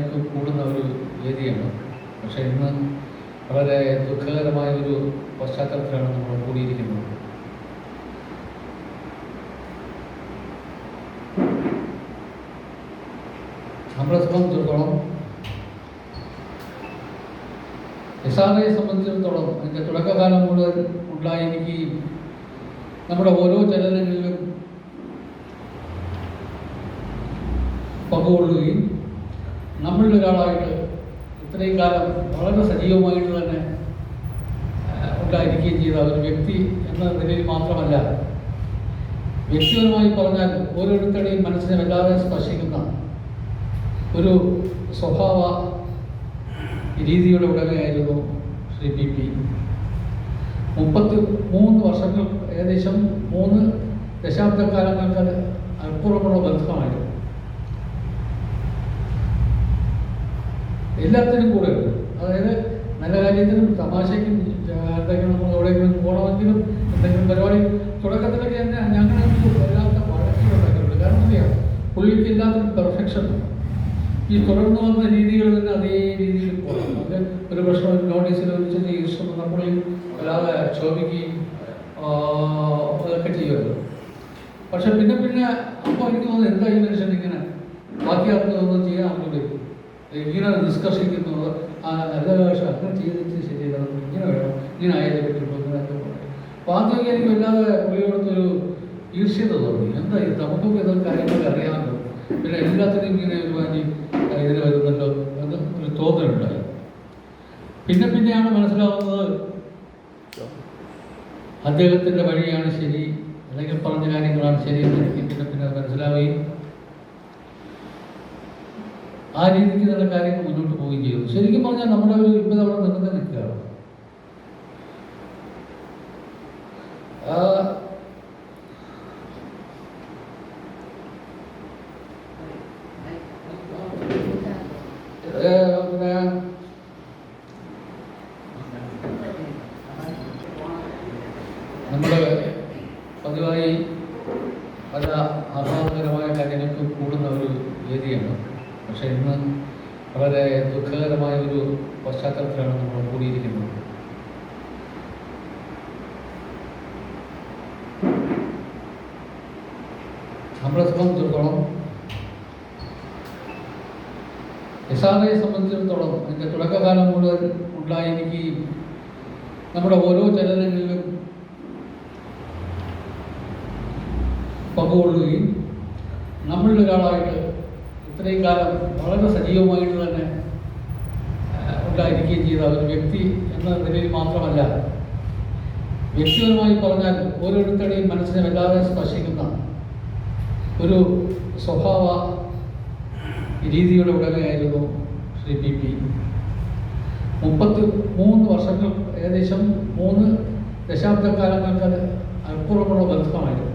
ഒക്കെ കൂടുന്ന ഒരു വേദിയാണ്. പക്ഷേ ഇന്ന് വളരെ ദുഃഖകരമായ ഒരു പശ്ചാത്തലത്തിലാണ് നമ്മൾ കൂടിയിരിക്കുന്നത്. നമ്മളെ സംബന്ധിച്ചിടത്തോളം എസ് സംബന്ധിച്ചിടത്തോളം അതിന്റെ തുടക്കകാലം മുതൽ ഉണ്ടായിരിക്കുകയും നമ്മുടെ ഓരോ ചലനങ്ങളിലും പങ്കുകൊള്ളുകയും ഒരാളായിട്ട് ഇത്രയും കാലം വളരെ സജീവമായിട്ട് തന്നെ ഉണ്ടായിരിക്കുകയും ചെയ്ത ഒരു വ്യക്തി എന്ന നിലയിൽ മാത്രമല്ല വ്യക്തിപരമായി പറഞ്ഞാൽ ഓരോരുത്തരുടെയും മനസ്സിനെ വല്ലാതെ സ്പർശിക്കുന്ന ഒരു സ്വഭാവ രീതിയുടെ ഉടമയായിരുന്നു ശ്രീ പി പി. മുപ്പത്തി മൂന്ന് വർഷങ്ങൾ ഏകദേശം മൂന്ന് ദശാബ്ദക്കാലങ്ങൾക്ക് അപ്പുറമുള്ള ബന്ധമായിരുന്നു. എല്ലാത്തിനും കൂടെ അതായത് നല്ല കാര്യത്തിനും തമാശയ്ക്കും എന്തെങ്കിലും നമ്മൾ എവിടെയെങ്കിലും പോകണമെങ്കിലും എന്തെങ്കിലും പരിപാടി തുടക്കത്തിലൊക്കെ തന്നെ ഞങ്ങൾ വല്ലാത്ത വഴക്കുണ്ടാക്കുന്നുണ്ട് കാരണം അറിയാം? പുള്ളിക്ക് ഇല്ലാത്തൊരു പെർഫെക്ഷൻ ഈ തുടർന്ന് വന്ന രീതികൾ തന്നെ അതേ രീതിയിൽ പോകണം. അത് ഒരു പ്രശ്നം നോട്ടീസിൽ വെച്ച് ഇഷ്ടം നമ്മൾ വല്ലാതെ ക്ഷോഭിക്കുകയും അതൊക്കെ ചെയ്യുമല്ലോ. പക്ഷെ പിന്നെ പിന്നെ അപ്പോൾ എനിക്ക് തോന്നുന്നു എന്താ ഈ മനുഷ്യൻ ഇങ്ങനെ? ബാക്കി ആർക്കും ഒന്നും ചെയ്യാൻ അറിഞ്ഞൂടെ ഇങ്ങനെ നിഷ്കർഷിക്കുന്നവർ ഭാഷ അങ്ങനെ ചെയ്തിട്ട് നമുക്ക് ഇങ്ങനെ വേണം. ഇങ്ങനെ ആയാലേ പറ്റുമ്പോൾ അങ്ങനെയൊക്കെ പറയും. ആദ്യമൊക്കെ എനിക്ക് വല്ലാതെ പുള്ളിയോടത്തൊരു ഈർഷ്യത തോന്നി എന്താ ഇത്? നമുക്കൊക്കെ ഇതൊക്കെ കാര്യങ്ങളൊക്കെ അറിയാമല്ലോ. പിന്നെ എല്ലാത്തിനും ഇങ്ങനെ ഒരു വാങ്ങി ഇതിന് വരുന്നല്ലോ എന്ന് ഒരു തോന്നലുണ്ടായി. പിന്നെ പിന്നെയാണ് മനസ്സിലാവുന്നത് അദ്ദേഹത്തിന്റെ വഴിയാണ് ശരി അല്ലെങ്കിൽ പറഞ്ഞ കാര്യങ്ങളാണ് ശരി എന്ന് എനിക്ക് പിന്നെ പിന്നെ മനസ്സിലാവുകയും ആ രീതിക്ക് തന്നെ കാര്യങ്ങൾ മുന്നോട്ട് പോവുകയും ചെയ്യും ശരിക്കും പറഞ്ഞാൽ നമ്മുടെ ഒരു ഇപ്പം അവിടെ നിന്നത് നിൽക്കുകയാണ് ആ, ഏ, പിന്നെ നമ്മുടെ പതിവായി പല ആഹ്ലാദകരമായ കാര്യങ്ങൾക്ക് കൂടുന്ന ഒരു വേദിയാണ് പക്ഷേ ഇന്ന് വളരെ ദുഃഖകരമായ ഒരു പശ്ചാത്തലത്തിലാണ് നമ്മൾ കൂടിയിരിക്കുന്നത് നമ്മളെ സംബന്ധിച്ചിടത്തോളം എസ് ആർ ഐയെ സംബന്ധിച്ചിടത്തോളം അതിന്റെ തുടക്കകാലം മുഴുവൻ ഉണ്ടായിരിക്കുകയും നമ്മുടെ ഓരോ ചലനങ്ങളിലും പങ്കുകൊള്ളുകയും നമ്മളിൽ ഒരാളായിട്ട് ഇത്രയും കാലം വളരെ സജീവമായിട്ട് തന്നെ ഉണ്ടായിരിക്കുകയും ചെയ്ത ഒരു വ്യക്തി എന്ന നിലയിൽ മാത്രമല്ല വ്യക്തിപരമായി പറഞ്ഞാൽ ഓരോരുത്തരുടെയും മനസ്സിനെ വല്ലാതെ സ്പർശിക്കുന്ന ഒരു സ്വഭാവ രീതിയുടെ ഉടമയായിരുന്നു ശ്രീ പി പി. മുപ്പത്തി മൂന്ന് വർഷങ്ങൾ ഏകദേശം മൂന്ന് ദശാബ്ദക്കാലങ്ങൾക്ക് അപ്പുറമുള്ള ബന്ധമായിരുന്നു.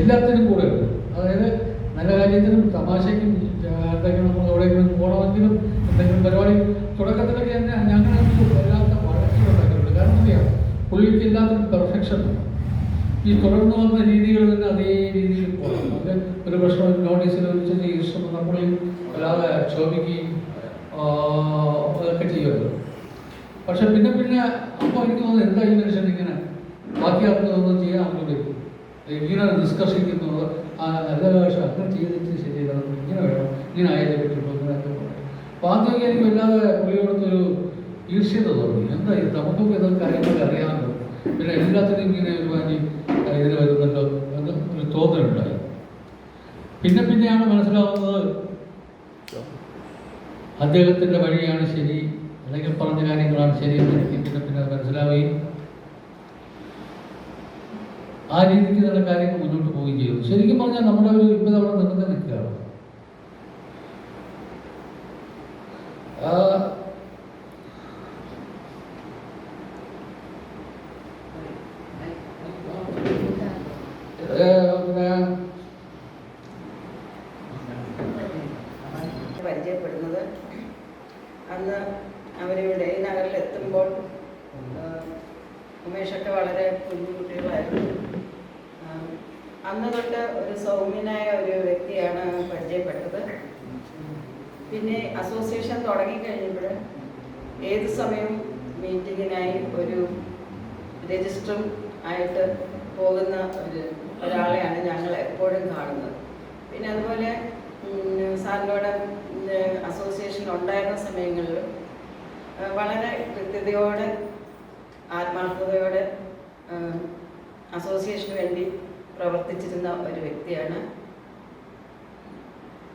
എല്ലാത്തിനും കൂടെ ഉണ്ട്. അതായത് നല്ല കാര്യത്തിനും തമാശയ്ക്കും എന്തെങ്കിലും നമ്മൾ എവിടെയെങ്കിലും പോകണമെങ്കിലും എന്തെങ്കിലും പരിപാടി തുടക്കത്തിലൊക്കെ തന്നെ ഞങ്ങൾ വല്ലാത്ത വഴക്കുകളുണ്ടാക്കിയിട്ടുണ്ട് കാരണം പുള്ളിക്ക് എല്ലാത്തിനും പെർഫെക്ഷൻ ഈ തുടർന്ന് വന്ന രീതികൾ തന്നെ അതേ രീതിയിൽ പോകണം അത് ഒരു പ്രശ്നം നോട്ടീസിൽ വെച്ച് ഇഷ്ടം നമ്മളിൽ അല്ലാതെ ക്ഷോഭിക്കുകയും അതൊക്കെ ചെയ്യുമല്ലോ പക്ഷെ പിന്നെ പിന്നെ അപ്പോൾ എനിക്ക് തോന്നുന്നു എന്താ ഈ മനുഷ്യൻ ഇങ്ങനെ ബാക്കി ആർക്കും ഒന്നും ചെയ്യാൻ വരും ഇങ്ങനെ നിഷ്കർഷിക്കുന്നത് നല്ല പക്ഷെ അങ്ങനെ ചെയ്തിട്ട് ശരിയല്ല ഇങ്ങനെ വേണം ഇങ്ങനെ ആയാലേ പറ്റുള്ളൂ അങ്ങനെയൊക്കെ പറയും. അപ്പോൾ ആദ്യമൊക്കെ എനിക്ക് വല്ലാതെ പുള്ളിയോടത്തൊരു ഈർഷ്യത തോന്നി. എന്താ നമുക്കൊക്കെ ഇതൊക്കെ കാര്യങ്ങളൊക്കെ അറിയാമല്ലോ. പിന്നെ എല്ലാത്തിനും ഇങ്ങനെ ഒരു മാറ്റി ഇതിന് വരുന്നുണ്ടോ എന്ന് ഒരു തോന്നലുണ്ടായി. പിന്നെ പിന്നെയാണ് മനസ്സിലാവുന്നത് അദ്ദേഹത്തിന്റെ വഴിയാണ് ശരി അല്ലെങ്കിൽ പറഞ്ഞ കാര്യങ്ങളാണ് ശരി എന്ന് എനിക്ക് പിന്നെ പിന്നെ മനസ്സിലാവുകയും ആ രീതിക്ക് തന്നെ കാര്യങ്ങൾ മുന്നോട്ട് പോവുകയും ചെയ്തു. ശരിക്കും പറഞ്ഞാൽ നമ്മുടെ ഒരു ഇപ്പം നമ്മൾ നിന്നത് നിൽക്കുകയാണ് ആ, ഏ, പിന്നെ പരിചയപ്പെടുന്നത് അന്ന് അവരിവിടെ ഈ നഗറിലെത്തുമ്പോൾ ആ, ഉമേഷൊക്കെ വളരെ കുഞ്ഞു കുട്ടികളായിരുന്നു. അന്ന് തൊട്ട് ഒരു സൗമ്യനായ ഒരു വ്യക്തിയാണ് പരിചയപ്പെട്ടത്. പിന്നെ അസോസിയേഷൻ തുടങ്ങിക്കഴിഞ്ഞപ്പോൾ ഏത് സമയവും മീറ്റിങ്ങിനായി ഒരു രജിസ്റ്ററും ആയിട്ട് പോകുന്ന ഒരു ഒരാളെയാണ് ഞങ്ങൾ എപ്പോഴും കാണുന്നത്. പിന്നെ അതുപോലെ സാറിനോട് അസോസിയേഷൻ ഉണ്ടായിരുന്ന സമയങ്ങളിൽ വളരെ കൃത്യതയോടെ ആത്മാർത്ഥതയോടെ അസോസിയേഷന് വേണ്ടി പ്രവർത്തിച്ചിരുന്ന ഒരു വ്യക്തിയാണ്.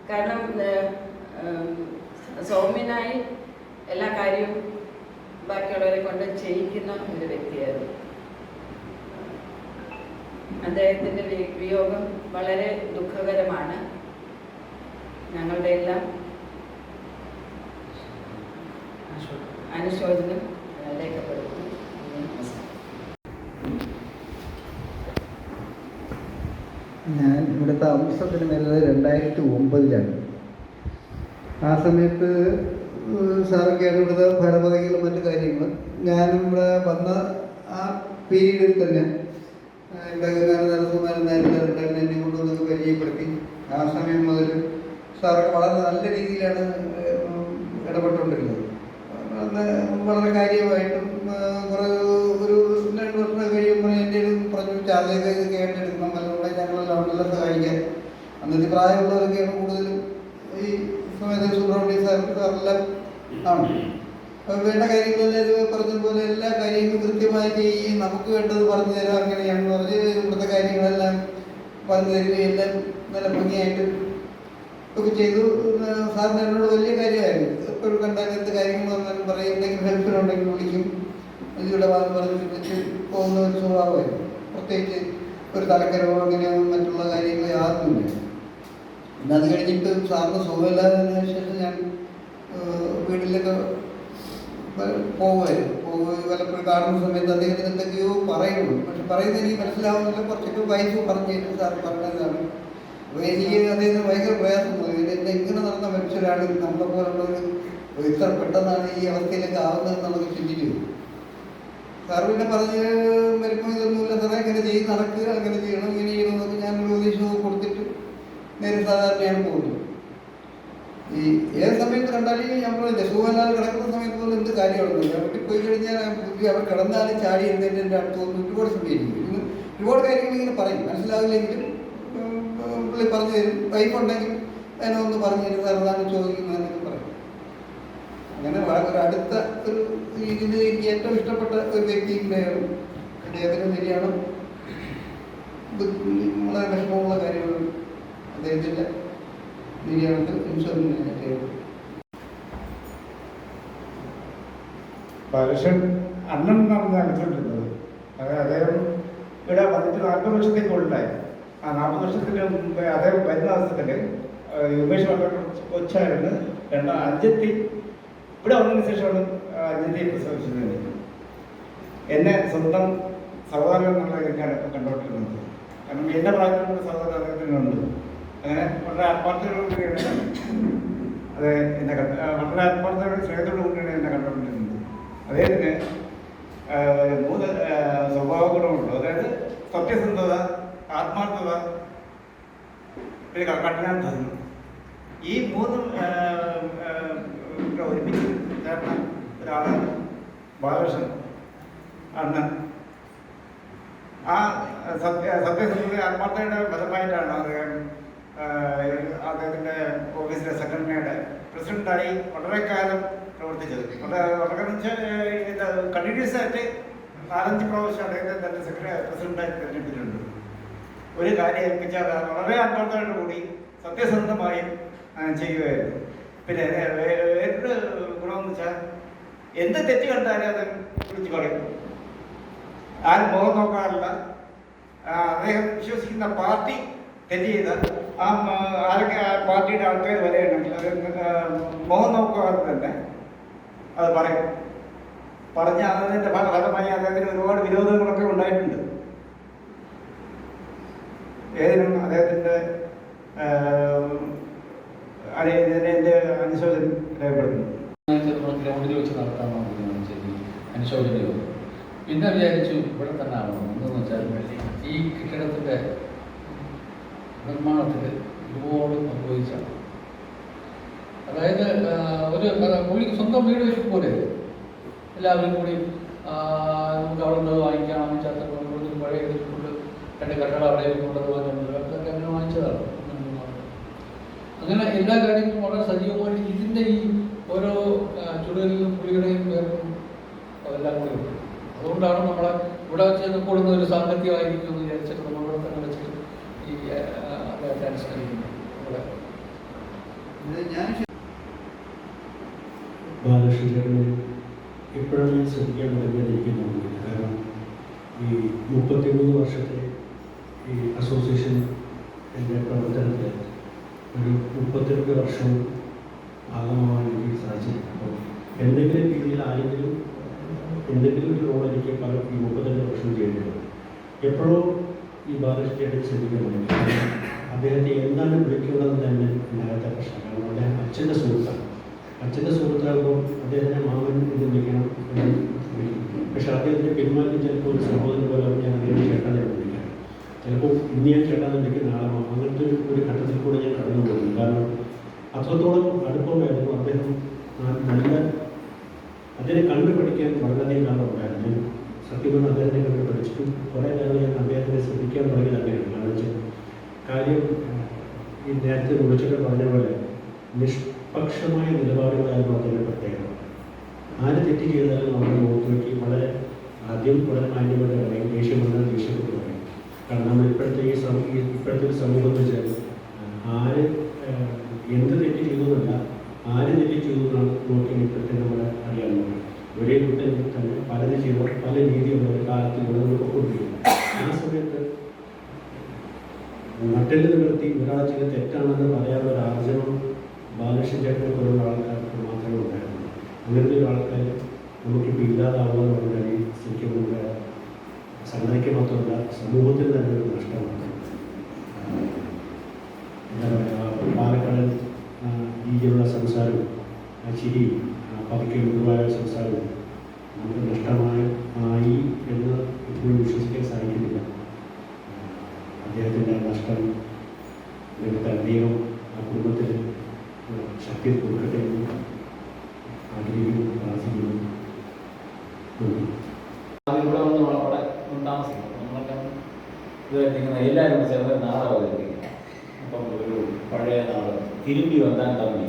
കാരണം സൗമ്യനായി എല്ലാ കാര്യവും ബാക്കിയുള്ളവരെ കൊണ്ട് ചെയ്യിക്കുന്ന ഒരു വ്യക്തിയായിരുന്നു. അദ്ദേഹത്തിന്റെ വിയോഗം വളരെ ദുഃഖകരമാണ്. ഞങ്ങളുടെ എല്ലാം അനുശോചനം രേഖപ്പെടുത്തുന്നു. ഞാൻ ഇവിടെ താമസത്തിന് വരുന്നത് രണ്ടായിരത്തി ഒമ്പതിലാണ് ആ സമയത്ത് സാറൊക്കെയാണ് ഇവിടുത്തെ ഭാരവാഹികളും മറ്റു കാര്യങ്ങളും ഞാനും ഇവിടെ വന്ന ആ പീരീഡിൽ തന്നെ നരസിംഹനായിരുന്നു എന്നെ കൊണ്ടുവന്നൊക്കെ പരിചയപ്പെടുത്തി. ആ സമയം മുതൽ സാറൊക്കെ വളരെ നല്ല രീതിയിലാണ് ഇടപെട്ടുകൊണ്ടിരുന്നത്. വളരെ കാര്യമായിട്ടും കുറേ പറഞ്ഞു ചാർജൊക്കെ കേട്ടെടുക്കണം അല്ലെങ്കിൽ ഞങ്ങൾ ലൗണ്ടിലൊക്കെ കഴിക്കാൻ അന്നത്തെ പ്രായമുള്ളവരൊക്കെയാണ് കൂടുതലും ഈ സമയത്ത് സുബ്രഹ്മണ്യ സാറെല്ലാം ആണ്. വേണ്ട കാര്യങ്ങളെല്ലാം പറഞ്ഞതുപോലെ എല്ലാ കാര്യങ്ങളും കൃത്യമായി ചെയ്യുകയും നമുക്ക് വേണ്ടത് പറഞ്ഞു തരാം അങ്ങനെയാണ് പറഞ്ഞ് ഇവിടുത്തെ കാര്യങ്ങളെല്ലാം പറഞ്ഞു തരികയും എല്ലാം നല്ല ഭംഗിയായിട്ട് ഒക്കെ ചെയ്തു. സാറിന് എന്നോട് വലിയ കാര്യമായിരുന്നു. എപ്പോഴും കണ്ടാൽ എന്ത് കാര്യങ്ങൾ വന്നാലും പറയും എന്തെങ്കിലും ഹെൽപ്പിനുണ്ടെങ്കിൽ വിളിക്കും. ഇതിലൂടെ വന്ന് പറഞ്ഞ് പോകുന്ന ഒരു സ്വഭാവമായിരുന്നു. പ്രത്യേകിച്ച് ഒരു തലക്കരവോ അങ്ങനെ മറ്റുള്ള കാര്യങ്ങൾ യാതൊന്നുമില്ല. പിന്നെ അത് കഴിഞ്ഞിട്ട് സാറിന് സുഖമില്ലാതെ ശേഷം ഞാൻ വീട്ടിലൊക്കെ പോകുമായിരുന്നു പോകുകയും വല്ലപ്പോഴും കാണുന്ന സമയത്ത് അദ്ദേഹത്തിന് എന്തൊക്കെയോ പറയുന്നു. പക്ഷെ പറയുന്നത് എനിക്ക് മനസ്സിലാവുന്നില്ല. കുറച്ചൊക്കെ വയസ്സ് പറഞ്ഞു സാർ പറഞ്ഞതാണ്. അപ്പോൾ എനിക്ക് അദ്ദേഹത്തിന് ഭയങ്കര പ്രയാസം തോന്നി ഇങ്ങനെ നടന്ന മനുഷ്യരാണ് നമ്മളെ പോലുള്ളവർ ഇത്ര പെട്ടെന്നാണ് ഈ അവസ്ഥയിലേക്ക് ആവുന്നത് എന്നുള്ളത് ചിന്തിച്ചു സാർ പിന്നെ പറഞ്ഞ് വരുമ്പോൾ ഇതൊന്നുമില്ല സാറേ ഇങ്ങനെ ചെയ്ത് നടക്കുക അങ്ങനെ ചെയ്യണം ഇങ്ങനെ ചെയ്യണം എന്നൊക്കെ ഞാൻ ഒരു ഉപദേശവും കൊടുത്തിട്ട് നേരെ സാധാരണയാണ് പോകുന്നത് ഈ ഏത് സമയത്ത് കണ്ടാലും നമ്മൾ സുഖമില്ലാതെ കിടക്കുന്ന സമയത്ത് പോലും എന്ത് കാര്യമാണ് വീട്ടിൽ പോയി കഴിഞ്ഞാൽ അവർ കിടന്നാലും ചാടി എഴുന്നേറ്റ് എന്റെ അടുത്ത് വന്ന് ഒരുപാട് സമയം ഇരിക്കും ഒരുപാട് കാര്യങ്ങൾ ഇങ്ങനെ പറയും. മനസ്സിലാവില്ലെങ്കിലും പുള്ളി പറഞ്ഞു തരും. വൈഫ് ഉണ്ടെങ്കിൽ അതിനൊന്ന് പറഞ്ഞു തരും. സാർ അതാണ് അങ്ങനെ വളരെ അടുത്ത ഒരു ഇതിന് എനിക്ക് ഏറ്റവും ഇഷ്ടപ്പെട്ട ഒരു വ്യക്തി കൂടെയാണ് അദ്ദേഹത്തിന് നിര്യാണം വളരെ വിഷമമുള്ള കാര്യമാണ് അദ്ദേഹത്തിന്റെ നിര്യാണത്തിൽ ഇൻഷുറൻസ് പരുഷൻ അണ്ണൻ എന്നാണ് ഞാൻ അതായത് അദ്ദേഹം ഇവിടെ വന്നിട്ട് നാൽപ്പത് വർഷത്തേക്ക് ഉണ്ടായി ആ നാൽപ്പത് വർഷത്തിന് മുമ്പേ അദ്ദേഹം വരുന്ന അവസരത്തിൽ ഉമേഷ് കൊച്ചായിരുന്നു. രണ്ടാം അഞ്ചെത്തി ഇവിടെ വന്നതിന് ശേഷമാണ് അഞ്ചെത്തി പ്രസവിച്ചത് എന്നെ സ്വന്തം സഹോദരൻ എന്നുള്ള ഇപ്പം കണ്ടുകൊണ്ടിരുന്നത്. കാരണം എന്റെ പ്രായത്തിലുള്ള സഹോദരൻ അദ്ദേഹത്തിനുണ്ട് അങ്ങനെ വളരെ ആത്മാർത്ഥതയോടുകൂടിയാണ് അത് എന്നെ കണ്ട് വളരെ ആത്മാർത്ഥതയോടെ സ്നേഹത്തോടു കൂടിയാണ് എന്നെ കണ്ടുകൊണ്ടിരുന്നത്. അദ്ദേഹത്തിന് മൂന്ന് സ്വഭാവ ഗുണമുണ്ട് അതായത് സത്യസന്ധത ആത്മാർത്ഥത പിന്നെ ക- കഠിനാധ്വാനം. ഈ മൂന്നും ചേർന്ന ഒരാളാണ് ബാലകൃഷ്ണൻ അണ്ണൻ ആ സത്യ സത്യസന്ധത ആത്മാർത്ഥയുടെ ഫലമായിട്ടാണ് അദ്ദേഹം അദ്ദേഹത്തിന്റെ ഓഫീസിലെ സംഘടനയുടെ പ്രസിഡന്റായി വളരെ കാലം പ്രവർത്തിച്ചത്. വളരെ വളരെ കണ്ടിന്യൂസ് ആയിട്ട് നാലഞ്ച് പ്രാവശ്യം അദ്ദേഹത്തെ തന്നെ സെക്രട്ടറി പ്രസിഡന്റായി തിരഞ്ഞെടുത്തിട്ടുണ്ട്. ഒരു കാര്യം ഏൽപ്പിച്ചാൽ വളരെ ആത്മാർത്ഥമായിട്ട് കൂടി സത്യസന്ധമായും ചെയ്യുമായിരുന്നു പിന്നെ വേറൊരു ഗുണമെന്ന് വെച്ചാൽ എന്ത് തെറ്റ് കണ്ടാലും അത് വിളിച്ച് പറയും ആരും മുഖം നോക്കാറില്ല. അദ്ദേഹം വിശ്വസിക്കുന്ന പാർട്ടി തെറ്റ് ചെയ്താൽ ആ ആരൊക്കെ പാർട്ടിയുടെ ആൾക്കാർ വരെയുണ്ടെങ്കിൽ അത് മുഖം നോക്കാതെ തന്നെ. അത് പറയും. പറഞ്ഞ അതിന്റെ ഫല- ഫലമായി അദ്ദേഹത്തിന് ഒരുപാട് വിരോധങ്ങളൊക്കെ ഉണ്ടായിട്ടുണ്ട്. ഏതിനും അദ്ദേഹത്തിന്റെ എന്റെ അനുശോചനം രേഖപ്പെടുത്തുന്നു. ഗ്രൗണ്ടിൽ വെച്ച് നടത്താമെന്നാണ് തീരുമാനിച്ചത് അനുശോചന യോഗം പിന്നെ വിചാരിച്ചു ഇവിടെ തന്നെ ആവണം. എന്തെന്ന് വെച്ചാൽ ഈ കെട്ടിടത്തിന്റെ നിർമ്മാണത്തിൽ ഒരുപാട് പങ്കുവഹിച്ചാണ് അതായത് ഒരു പുള്ളിക്ക് സ്വന്തം വീട് വെച്ച് പോലെ എല്ലാവരും കൂടി നമുക്ക് അവിടെ നിന്ന് വാങ്ങിക്കാം. കൊടുത്ത് പഴയ കൊണ്ട് രണ്ട് കട്ടട അവിടെ കൊണ്ടത് വാങ്ങിക്കുന്നത് അതൊക്കെ അങ്ങനെ വാങ്ങിച്ചതാണ്. അങ്ങനെ എല്ലാ കാര്യങ്ങളും വളരെ സജീവമായിട്ട് ഇതിന്റെ ഈ ഓരോ ചുടലിലും പുള്ളിയുടെയും പേർക്കും അതെല്ലാം കൂടി ഉണ്ട്. അതുകൊണ്ടാണ് നമ്മളെ ഇവിടെ ചെന്ന് കൂടുന്ന ഒരു സാങ്കത്യമായിരിക്കും എന്ന് വിചാരിച്ചിട്ട് നമ്മളിവിടെ തന്നെ വെച്ചിട്ട് ഈ അദ്ദേഹത്തെ അനുസ്മരിക്കുന്നത് നമ്മുടെ ഇത് ഞാൻ ബാലകൃഷ്ണനെ ഇപ്പോഴാണ് ഞാൻ ശ്രദ്ധിക്കാൻ തുടങ്ങിയത് കാരണം ഈ മുപ്പത്തിമൂന്ന് വർഷത്തെ ഈ അസോസിയേഷൻ എന്റെ പ്രവർത്തനത്തിൽ ഒരു മുപ്പത്തിരണ്ട് വർഷവും ഭാഗമാവാൻ എനിക്ക് സാധിച്ചില്ല അപ്പോൾ എന്തെങ്കിലും രീതിയിൽ ആരെങ്കിലും എന്തെങ്കിലും ഒരു റോൾ എനിക്ക് പല ഈ മുപ്പത്തിരണ്ട് വർഷം ചെയ്യേണ്ടത് എപ്പോഴോ ഈ ബാലകൃഷ്ണയുടെ ശ്രദ്ധിക്കുന്നുണ്ട് അദ്ദേഹത്തെ എന്താണ് വിളിക്കുന്നതെന്ന് തന്നെ ഉണ്ടാകാത്ത പ്രശ്നം. കാരണം അദ്ദേഹം അച്ഛന്റെ സുഹൃത്താണ്. അച്ഛന്റെ സുഹൃത്താകുമ്പോൾ അദ്ദേഹത്തിനെ മാമൻ എന്ന് വിളിക്കണം പക്ഷേ അദ്ദേഹത്തിന്റെ പിന്മാറ്റം ചിലപ്പോൾ ഒരു സഹോദരൻ പോലെ ഞാൻ അദ്ദേഹം ചേട്ടൻ ചിലപ്പോൾ ഇന്ന് ഞാൻ കേട്ടാന്നുണ്ടെങ്കിൽ നാളെ അങ്ങനത്തെ ഒരു ഒരു ഘട്ടത്തിൽ കൂടെ ഞാൻ കടന്നു പോകുന്നു കാരണം അത്രത്തോളം അടുപ്പമായിരുന്നു അദ്ദേഹം നല്ല നല്ല കണ്ടു പഠിക്കാൻ വളരെയധികം കാലം ഉണ്ടായിരുന്നു. ഞാൻ സത്യം പറഞ്ഞാൽ അദ്ദേഹത്തെ കണ്ടു പഠിച്ചിട്ടും കുറേ കാലം ഞാൻ അദ്ദേഹത്തിനെ ശ്രദ്ധിക്കാൻ തുടങ്ങിയത് അങ്ങനെയാണ് കാരണം വെച്ചാൽ കാര്യം ഈ നേരത്തെ വിളിച്ചിട്ട് പറഞ്ഞ പോലെ നിഷ്പക്ഷമായ നിലപാടുകളായിരുന്നു അതിന്റെ പ്രത്യേകത ആര് തെറ്റ് ചെയ്താലും നമ്മുടെ മുഖത്ത് വളരെ ആദ്യം വളരെ മാന്യമായിട്ട് പറയും ദേഷ്യം വന്നാൽ ദേഷ്യപ്പെട്ട് പറയും. കാരണം ഇപ്പോഴത്തെ ഈ ഇപ്പോഴത്തെ ഒരു സമൂഹം എന്ന് ആര് എന്ത് തെറ്റ് ചെയ്തു എന്നല്ല ആര് തെറ്റ് ചെയ്തു എന്നാണ് നോക്കി ഇപ്പോഴത്തെ നമ്മളെ അറിയാവുന്നത്. ഒരേ കുട്ടൻ തന്നെ പലത് ചെയ്ത പല രീതിയിലുള്ള കാലത്തിലൂടെ നമ്മൾ പൊക്കൊണ്ടിരിക്കുന്നു ആ സമയത്ത് നട്ടെല്ല് നിവർത്തി ഒരാൾ ചെയ്ത തെറ്റാണെന്ന് പറയാൻ ഒരു ആർജവം ബാലകൃഷ്ണ ചേട്ടനെ പോലുള്ള ആൾക്കാർക്ക് മാത്രമേ ഉണ്ടായിരുന്നു അങ്ങനത്തെ ഒരു ആൾക്കാർ നമുക്കിപ്പോൾ ഇല്ലാതാവുക എന്നുള്ള ശരിക്കും സംഘടനയ്ക്ക് മാത്രമല്ല സമൂഹത്തിന് തന്നെ ഒരു നഷ്ടമാണ് എന്താ പറയുക പാലക്കാട് രീതിയിലുള്ള സംസാരവും ചിരി പതുക്കെ മൃദുവായ സംസാരവും നമുക്ക് നഷ്ടമായി ആയി എന്ന് ഇപ്പോഴും വിശ്വസിക്കാൻ സാധിക്കുന്നില്ല. അദ്ദേഹത്തിന്റെ നഷ്ടം അദ്ദേഹത്തെ ദൈവം ആ കുടുംബത്തിന് ശക്തി കൊടുക്കട്ടെ എന്ന് ആഗ്രഹിക്കുന്നു പ്രാർത്ഥിക്കുന്നു നന്ദി. ഇവിടെ വന്ന് അവിടെ ഒന്ന് താമസിക്കും നമ്മളൊക്കെ ഇതായിരിക്കുന്ന എല്ലാവരും ചേർന്ന് നാടകം അവതരിപ്പിക്കും. അപ്പം ഒരു പഴയ നാടകം തിരുമ്പി വന്നാൽ തമ്മി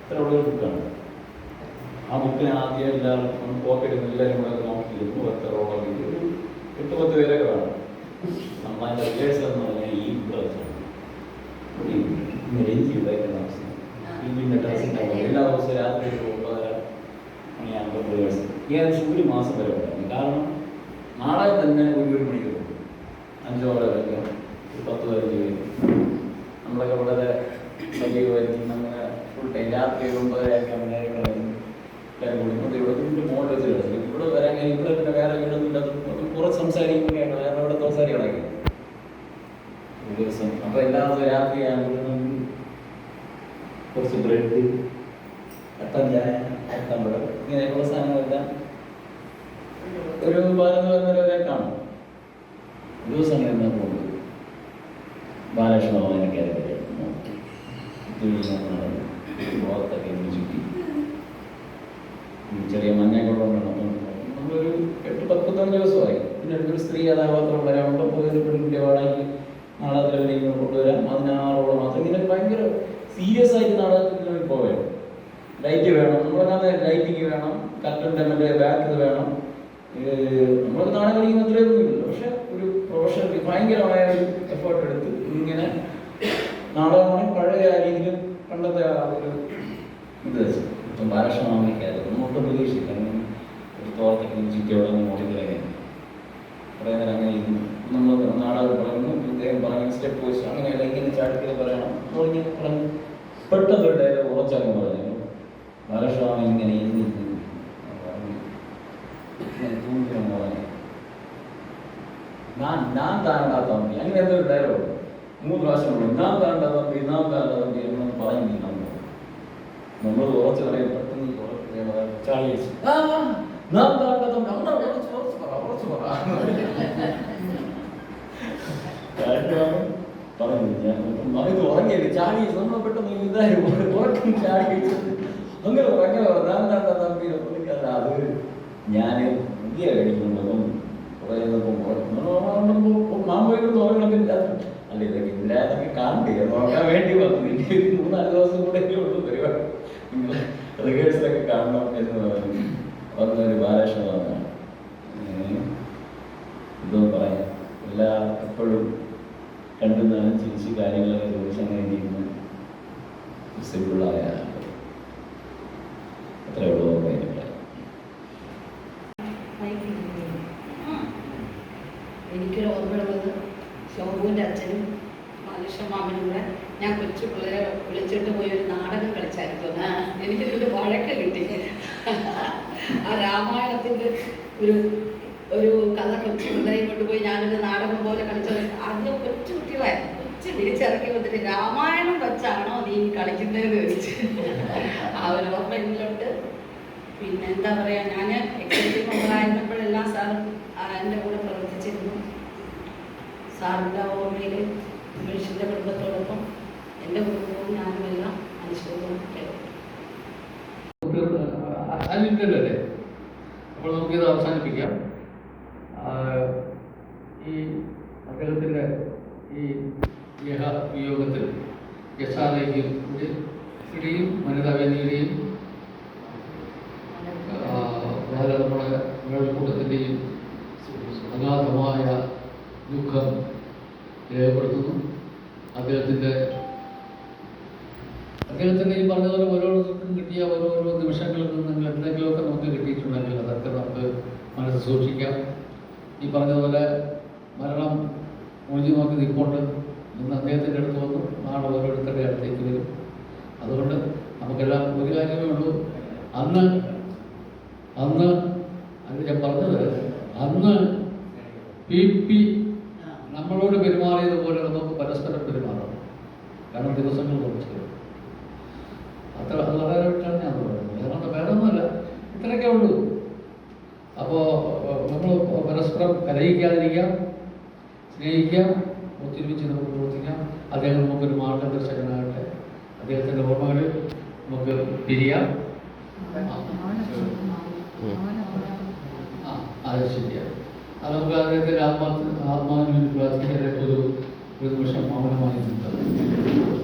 ഇത്ര ബുക്കാണ്. ആ ബുക്കിന് ആദ്യം എല്ലാവർക്കും പോക്കറ്റ് എല്ലാവരും കൂടെ നോക്കിയിരുന്നു എത്രയോളം ഒരു എട്ട് പത്ത് പേരൊക്കെ വേണം. നമ്മളതിന്റെ റിലേഴ്സ് എന്ന് പറഞ്ഞാൽ ഈ വെച്ചാണ് രഞ്ജി ഇതായിട്ട് താമസിക്കും ഈ ഡ്രസ്സിന്റെ എല്ലാ ദിവസവും രാത്രി ഒരു ഒമ്പതര മണിയാകുമ്പോൾ റിഹേഴ്സൽ ഏകദേശം ഒരു മാസം വരെ ഉണ്ടായിരുന്നു കാരണം നാളെ തന്നെ ഒരു ഒരു മണിക്കൂർ അഞ്ചോടെ വരെ ഒരു പത്ത് പതിനഞ്ച് പേര് നമ്മളൊക്കെ വളരെ സജീവമായിരിക്കും അങ്ങനെ ഫുൾ ടൈം രാത്രി ഒമ്പതരയൊക്കെ കളയും എല്ലാവരും കൂടി. ഇങ്ങോട്ട് ഇവിടെ വീണ്ടും മോളിൽ കളിക്കും ഇവിടെ വരാൻ കഴിയും ഇവിടെ പിന്നെ വേറെ വീടൊന്നും കുറച്ച് സംസാരിക്കുകയാണ്. വേറെ ഇവിടെ സംസാരികളൊക്കെ ഒരു ദിവസം. അപ്പോൾ എല്ലാ ദിവസവും രാത്രി ആകുമ്പോഴും കുറച്ച് ബ്രെഡ് കട്ടൻ ചായ കട്ടമ്പഴം ഇങ്ങനെയുള്ള സാധനങ്ങളെല്ലാം ഒരു പതിനൊന്ന് പതിനൊരു വരെ കാണും. ദിവസം എന്നാ പോകുന്നത് ബാലകൃഷ്ണ ഭവനൊക്കെ മുഖത്തൊക്കെ ഇങ്ങനെ ചുറ്റി. ചെറിയ മഞ്ഞൊക്കെ ഉണ്ടാകും നമ്മളൊരു എട്ട് പത്ത് പത്തൊമ്പത് ദിവസമായി. പിന്നെ ഒരു സ്ത്രീ കഥാപാത്രം വരാൻ അവിടെ പോയി ഒരു പെൺകുട്ടിയെ വേണമെങ്കിൽ നാടകത്തിൽ ഇങ്ങനെ കൊണ്ടുവരാം. അതിനാറോളം മാത്രം ഇങ്ങനെ ഭയങ്കര സീരിയസ് ആയിട്ട് നാടകത്തിൽ പോവുകയാണ് ലൈറ്റ് വേണം. നമ്മളൊക്കെ ലൈറ്റിങ് വേണം. കട്ടന്റെ മറ്റേ ബാക്ക് വേണം. നമ്മളൊക്കെ നാടകം കളിക്കുന്ന അത്രയൊന്നും ഇല്ല പക്ഷെ ഒരു പ്രൊഫഷണൽ ഭയങ്കരമായ ഒരു എഫേർട്ട് എടുത്ത് ഇങ്ങനെ നാടകമാണ് പഴയ ആ രീതിയിൽ പണ്ടത്തെ ആ ഒരു ഇത് വെച്ച്. ഇപ്പം ബാലകൃഷ്ണമാമയ്ക്കായിരുന്നു നമ്മളൊട്ടും പ്രതീക്ഷിച്ചില്ല. ഒരു തോർത്തൊക്കെ ചുറ്റിയോടെ മോളിലേക്ക് കുറേ നേരം അങ്ങനെ ഇരുന്നു. നമ്മൾ നാടകം പറയുന്നു. ഇദ്ദേഹം പറയുന്ന. സ്റ്റെപ്പ് വെച്ച് അങ്ങനെ ഇങ്ങനെ ചാടിക്കൽ പറയണം. തുടങ്ങി പറഞ്ഞു. പെട്ടെന്ന് ഒരു ഡയലോഗ് ഉറച്ചങ്ങ് പറഞ്ഞു. ബാലസ്വാമി ഇങ്ങനെ ഇരുന്ന് ഇരുന്ന് പറഞ്ഞു. തോന്നിയാണ് പറഞ്ഞു. ഞാൻ நான் താണ്ടാ தம்பி അങ്ങനെ എന്തോ ஒரு ഡയലോഗ് മൂന്ന് പ്രാവശ്യം പറഞ്ഞു ഞാൻ താണ്ടാ തമ്പി ഞാൻ താണ്ടാ തമ്പി എന്നൊന്നും പറഞ്ഞു നമ്മൾ. നമ്മൾ ഉറച്ചു പറയാൻ പെട്ടെന്ന് ആ ഞാൻ താണ്ടാ തമ്പി അങ്ങനെ ഉറച്ച് ഉറച്ച് പറ ഉറച്ച് പറ. പറഞ്ഞു ഞാൻ ഇത് ഉറങ്ങിയത് ചാടി നമ്മൾ പെട്ടെന്ന് ഇതായി ഉറക്കം ചാടി അങ്ങനെ ഭയങ്കര ഭ്രാന്താണ് തമ്പി പുള്ളിക്കാരൻ അത് ഞാൻ ഇന്ത്യ കഴിക്കുന്നുണ്ടപ്പം നോക്കാൻ വേണ്ടി വന്നു. മൂന്നാൽ ദിവസം കൂടെ ഉള്ളൂ പരിപാടി. റിഹേഴ്സലൊക്കെ കാണണം എന്ന് പറഞ്ഞു. വന്നൊരു ബാലകൃഷ്ണ വന്നാണ് എന്തോ പറയാം. എല്ലാ എപ്പോഴും കണ്ടു നാലും ചിരിച്ച് കാര്യങ്ങളൊക്കെ ചോദിച്ച് അങ്ങനെ ഇരിക്കുന്ന സിമ്പിളായ അത്രേ ഉള്ളൂ. ഞാൻ കൊച്ചു പിള്ളേരെ വിളിച്ചിട്ട് പോയി ഒരു നാടകം കളിച്ചായിരുന്നു. എനിക്ക് എനിക്കൊരു വഴക്ക് കിട്ടി. ആ രാമായണത്തിന്റെ ഒരു ഒരു കഥ കൊച്ചു പിള്ളേരെ കൊണ്ടുപോയി ഞാനൊരു നാടകം പോലെ കളിച്ചത്. ആദ്യം കൊച്ചു കുട്ടികളായിരുന്നു. കൊച്ചു വിളിച്ചിറക്കി വന്നിട്ട് രാമായണം വെച്ചാണോ നീ കളിക്കുന്നതെന്ന് ചോദിച്ചു. ആ ഒരു ഓർമ്മ എന്നിലുണ്ട് പിന്നെ എന്താ പറയുക ഞാൻ എക്സിക്യൂട്ടീവ് മെമ്പറായിരുന്നപ്പോഴെല്ലാം സാർ എന്റെ കൂടെ പ്രവർത്തിച്ചിരുന്നു. സാറിന്റെ ഓർമ്മയിൽ മനുഷ്യന്റെ കുടുംബത്തോടൊപ്പം എന്റെ കുടുംബവും ഞാനും എല്ലാം അനുശോചനം അല്ലേ അപ്പോൾ നമുക്കിത് അവസാനിപ്പിക്കാം. ഈ അദ്ദേഹത്തിന്റെ ഈ യഹ വിയോഗത്തിൽ യശാലയുടെയും വനിതാവേദിയുടെയും വളരെ നമ്മുടെ മേൽക്കൂട്ടത്തിന്റെയും അഗാധമായ ദുഃഖം രേഖപ്പെടുത്തുന്നു. അദ്ദേഹത്തിന്റെ അദ്ദേഹത്തിന്റെ ഈ പറഞ്ഞതുപോലെ ഓരോരുത്തർക്കും കിട്ടിയ ഓരോരോ നിമിഷങ്ങളിൽ നിന്ന് എന്തെങ്കിലുമൊക്കെ നമുക്ക് കിട്ടിയിട്ടുണ്ടെങ്കിൽ അതൊക്കെ നമുക്ക് മനസ്സ് സൂക്ഷിക്കാം. ഈ പറഞ്ഞതുപോലെ മരണം ഒഴിഞ്ഞു നോക്കി നിൽക്കൊണ്ട് ഇന്ന് അദ്ദേഹത്തിന്റെ അടുത്ത് വന്നു. നാളെ ഓരോരുത്തരുടെ അടുത്തേക്ക് വരും. അതുകൊണ്ട് നമുക്കെല്ലാം ഒരു കാര്യമേ ഉള്ളൂ. അന്ന് അന്ന് അത് ഞാൻ പറഞ്ഞത് അന്ന് പി പി നമ്മളോട് പെരുമാറിയതുപോലെ നമുക്ക് പരസ്പരം പെരുമാറണം കാരണം ദിവസങ്ങൾ കുറച്ച് അത് വളരെ ഞാൻ പറയുന്നത് അതുകൊണ്ട് വേറെ ഒന്നുമല്ല ഇത്രയൊക്കെ ഉള്ളൂ. അപ്പോൾ നമ്മൾ പരസ്പരം കലഹിക്കാതിരിക്കാം സ്നേഹിക്കാം ഒത്തൊരുമിച്ച് നമുക്ക് പ്രവർത്തിക്കാം. അദ്ദേഹം നമുക്കൊരു മാർഗദർശകനാകട്ടെ. അദ്ദേഹത്തിന്റെ ഓർമ്മകൾ നമുക്ക് പിരിയാം. അത് ശരിയാണ് അത് നമുക്ക് അദ്ദേഹത്തിന്റെ ആത്മാ ആത്മാവിന് വേണ്ടി പ്രാർത്ഥിക്കാനായിട്ട് ഒരു ഒരു നിമിഷം മൗനമായി നിൽക്കാം